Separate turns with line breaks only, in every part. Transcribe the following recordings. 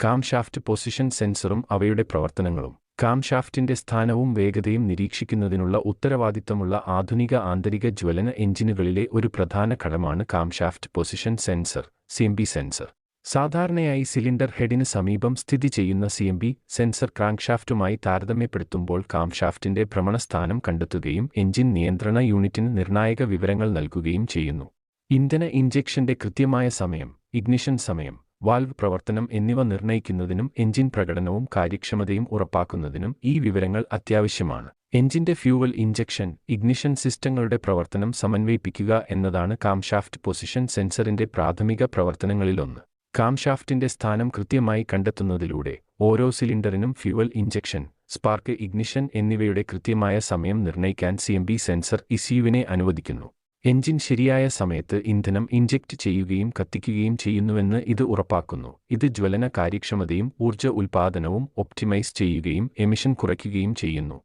Camshaft position സെൻസറും അവയുടെ പ്രവർത്തനങ്ങളും. കാംഷാഫ്റ്റിന്റെ സ്ഥാനവും വേഗതയും നിരീക്ഷിക്കുന്നതിനുള്ള ഉത്തരവാദിത്തമുള്ള ആധുനിക ആന്തരിക ജ്വലന എഞ്ചിനുകളിലെ ഒരു പ്രധാന ഘടകമാണ് camshaft position sensor CMP sensor. സാധാരണയായി സിലിണ്ടർ ഹെഡിന് സമീപം സ്ഥിതി ചെയ്യുന്ന സിഎംബി സെൻസർ ക്രാങ്ക്ഷാഫ്റ്റുമായി താരതമ്യപ്പെടുത്തുമ്പോൾ കാംഷാഫ്റ്റിന്റെ ഭ്രമണസ്ഥാനം കണ്ടെത്തുകയും എഞ്ചിൻ നിയന്ത്രണ യൂണിറ്റിന് നിർണായക വിവരങ്ങൾ നൽകുകയും ചെയ്യുന്നു. ഇന്ധന ഇഞ്ചക്ഷന്റെ കൃത്യമായ സമയം ഇഗ്നിഷൻ സമയം വാൽവ് പ്രവർത്തനം എന്നിവ നിർണയിക്കുന്നതിനും എഞ്ചിൻ പ്രകടനവും കാര്യക്ഷമതയും ഉറപ്പാക്കുന്നതിനും ഈ വിവരങ്ങൾ അത്യാവശ്യമാണ്. എഞ്ചിന്റെ ഫ്യൂവൽ ഇഞ്ചക്ഷൻ ഇഗ്നിഷൻ സിസ്റ്റങ്ങളുടെ പ്രവർത്തനം സമന്വയിപ്പിക്കുക എന്നതാണ് കാംഷാഫ്റ്റ് പൊസിഷൻ സെൻസറിന്റെ പ്രാഥമിക പ്രവർത്തനങ്ങളിലൊന്ന്. കാംഷാഫ്റ്റിന്റെ സ്ഥാനം കൃത്യമായി കണ്ടെത്തുന്നതിലൂടെ ഓരോ സിലിണ്ടറിനും ഫ്യൂവൽ ഇഞ്ചക്ഷൻ സ്പാർക്ക് ഇഗ്നിഷൻ എന്നിവയുടെ കൃത്യമായ സമയം നിർണയിക്കാൻ സിഎംബി സെൻസർ ഇസിയുവിനെ അനുവദിക്കുന്നു. എഞ്ചിൻ ശരിയായ സമയത്ത് ഇന്ധനം ഇഞ്ചക്റ്റ് ചെയ്യുകയും കത്തിക്കുകയും ചെയ്യുന്നുവെന്ന് ഇത് ഉറപ്പാക്കുന്നു. ഇത് ജ്വലന കാര്യക്ഷമതയും ഊർജ ഉൽപാദനവും ഒപ്റ്റിമൈസ് ചെയ്യുകയും എമിഷൻ കുറയ്ക്കുകയും ചെയ്യുന്നു.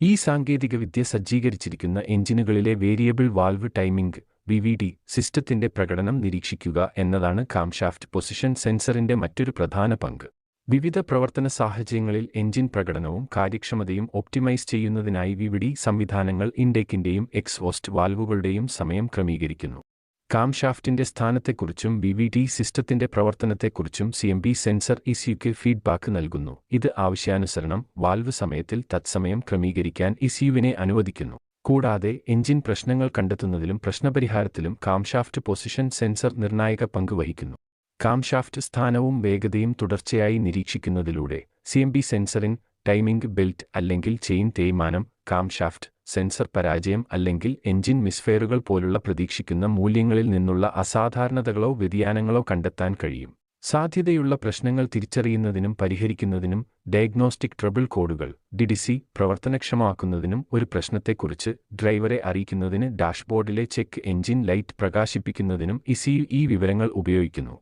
ഈ സാങ്കേതികവിദ്യ സജ്ജീകരിച്ചിരിക്കുന്ന എഞ്ചിനുകളിലെ variable valve timing V V T സിസ്റ്റത്തിന്റെ പ്രകടനം നിരീക്ഷിക്കുക എന്നതാണ് കാംഷാഫ്റ്റ് പൊസിഷൻ സെൻസറിന്റെ മറ്റൊരു പ്രധാന പങ്ക്. വിവിധ പ്രവർത്തന സാഹചര്യങ്ങളിൽ എഞ്ചിൻ പ്രകടനവും കാര്യക്ഷമതയും ഒപ്റ്റിമൈസ് ചെയ്യുന്നതിനായി വിവിഡി സംവിധാനങ്ങൾ ഇൻഡെക്കിന്റെയും എക്സ്വോസ്റ്റ് വാൽവുകളുടെയും സമയം ക്രമീകരിക്കുന്നു. കാംഷാഫ്റ്റിന്റെ സ്ഥാനത്തെക്കുറിച്ചും വി വി ഡി സിസ്റ്റത്തിന്റെ പ്രവർത്തനത്തെക്കുറിച്ചും സി എം ബി സെൻസർ ഇസിയുക്ക് ഫീഡ്ബാക്ക് നൽകുന്നു. ഇത് ആവശ്യാനുസരണം വാൽവ് സമയത്തിൽ തത്സമയം ക്രമീകരിക്കാൻ ഇസിയുവിനെ അനുവദിക്കുന്നു. കൂടാതെ എഞ്ചിൻ പ്രശ്നങ്ങൾ കണ്ടെത്തുന്നതിലും പ്രശ്നപരിഹാരത്തിലും കാംഷാഫ്റ്റ് പൊസിഷൻ സെൻസർ നിർണായക പങ്ക് വഹിക്കുന്നു. കാംഷാഫ്റ്റ് സ്ഥാനവും വേഗതയും തുടർച്ചയായി നിരീക്ഷിക്കുന്നതിലൂടെ സിഎംബി സെൻസറിൻ ടൈമിംഗ് ബെൽറ്റ് അല്ലെങ്കിൽ ചെയിൻ തേയ്മാനം കാംഷാഫ്റ്റ് സെൻസർ പരാജയം അല്ലെങ്കിൽ എഞ്ചിൻ മിസ്ഫെയറുകൾ പോലുള്ള പ്രതീക്ഷിക്കുന്ന മൂല്യങ്ങളിൽ നിന്നുള്ള അസാധാരണതകളോ വ്യതിയാനങ്ങളോ കണ്ടെത്താൻ കഴിയും. സാധ്യതയുള്ള പ്രശ്നങ്ങൾ തിരിച്ചറിയുന്നതിനും പരിഹരിക്കുന്നതിനും ഡയഗ്നോസ്റ്റിക് ട്രബിൾ കോഡുകൾ ഡിഡിസി പ്രവർത്തനക്ഷമമാക്കുന്നതിനും ഒരു പ്രശ്നത്തെക്കുറിച്ച് ഡ്രൈവറെ അറിയിക്കുന്നതിന് ഡാഷ്ബോർഡിലെ ചെക്ക് എഞ്ചിൻ ലൈറ്റ് പ്രകാശിപ്പിക്കുന്നതിനും ഇസിയു ഈ വിവരങ്ങൾ ഉപയോഗിക്കുന്നു.